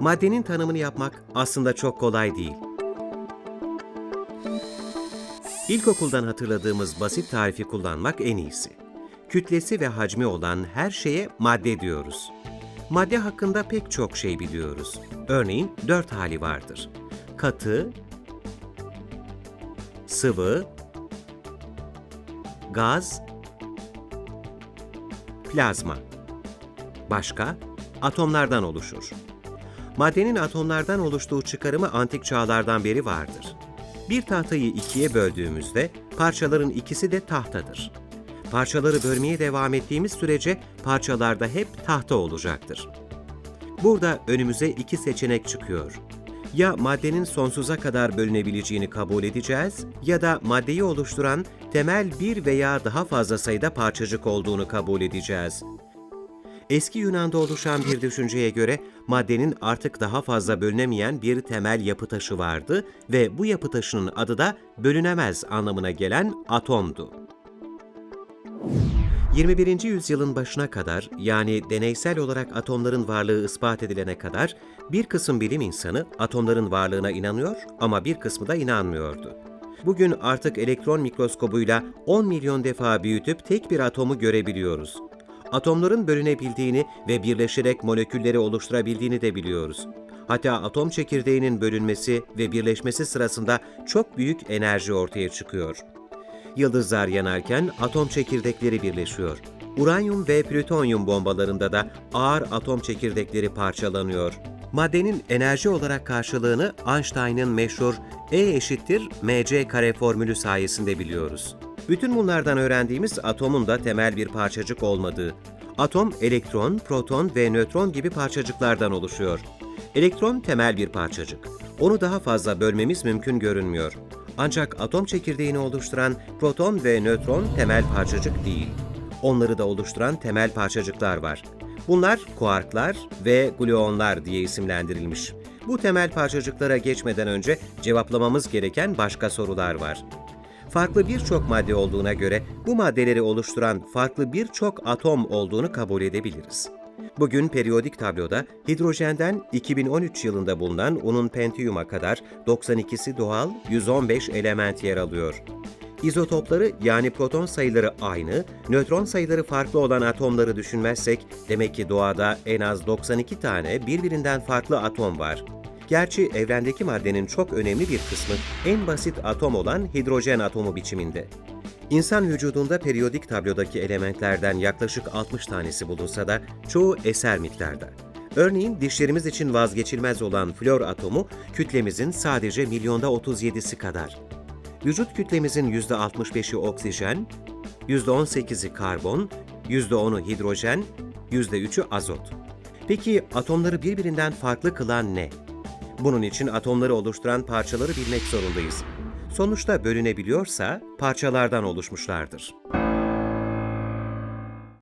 Maddenin tanımını yapmak aslında çok kolay değil. İlkokuldan hatırladığımız basit tarifi kullanmak en iyisi. Kütlesi ve hacmi olan her şeye madde diyoruz. Madde hakkında pek çok şey biliyoruz. Örneğin dört hali vardır. Katı, sıvı, gaz, plazma. Başka? Atomlardan oluşur. Maddenin atomlardan oluştuğu çıkarımı antik çağlardan beri vardır. Bir tahtayı ikiye böldüğümüzde parçaların ikisi de tahtadır. Parçaları bölmeye devam ettiğimiz sürece parçalarda hep tahta olacaktır. Burada önümüze iki seçenek çıkıyor. Ya maddenin sonsuza kadar bölünebileceğini kabul edeceğiz ya da maddeyi oluşturan temel bir veya daha fazla sayıda parçacık olduğunu kabul edeceğiz. Eski Yunan'da oluşan bir düşünceye göre maddenin artık daha fazla bölünemeyen bir temel yapı taşı vardı ve bu yapı taşının adı da bölünemez anlamına gelen atomdu. 21. yüzyılın başına kadar yani deneysel olarak atomların varlığı ispat edilene kadar bir kısım bilim insanı atomların varlığına inanıyor ama bir kısmı da inanmıyordu. Bugün artık elektron mikroskobuyla 10 milyon defa büyütüp tek bir atomu görebiliyoruz. Atomların bölünebildiğini ve birleşerek molekülleri oluşturabildiğini de biliyoruz. Hatta atom çekirdeğinin bölünmesi ve birleşmesi sırasında çok büyük enerji ortaya çıkıyor. Yıldızlar yanarken atom çekirdekleri birleşiyor. Uranyum ve plütonyum bombalarında da ağır atom çekirdekleri parçalanıyor. Maddenin enerji olarak karşılığını Einstein'ın meşhur E eşittir mc kare formülü sayesinde biliyoruz. Bütün bunlardan öğrendiğimiz atomun da temel bir parçacık olmadığı. Atom elektron, proton ve nötron gibi parçacıklardan oluşuyor. Elektron temel bir parçacık. Onu daha fazla bölmemiz mümkün görünmüyor. Ancak atom çekirdeğini oluşturan proton ve nötron temel parçacık değil. Onları da oluşturan temel parçacıklar var. Bunlar kuarklar ve gluonlar diye isimlendirilmiş. Bu temel parçacıklara geçmeden önce cevaplamamız gereken başka sorular var. Farklı birçok madde olduğuna göre bu maddeleri oluşturan farklı birçok atom olduğunu kabul edebiliriz. Bugün periyodik tabloda hidrojenden 2013 yılında bulunan unun pentiyuma kadar 92'si doğal, 115 element yer alıyor. İzotopları yani proton sayıları aynı, nötron sayıları farklı olan atomları düşünmezsek demek ki doğada en az 92 tane birbirinden farklı atom var. Gerçi evrendeki maddenin çok önemli bir kısmı en basit atom olan hidrojen atomu biçiminde. İnsan vücudunda periyodik tablodaki elementlerden yaklaşık 60 tanesi bulunsa da çoğu eser miktarda. Örneğin dişlerimiz için vazgeçilmez olan flor atomu kütlemizin sadece milyonda 37'si kadar. Vücut kütlemizin %65'i oksijen, %18'i karbon, %10'u hidrojen, %3'ü azot. Peki atomları birbirinden farklı kılan ne? Bunun için atomları oluşturan parçaları bilmek zorundayız. Sonuçta bölünebiliyorsa parçalardan oluşmuşlardır.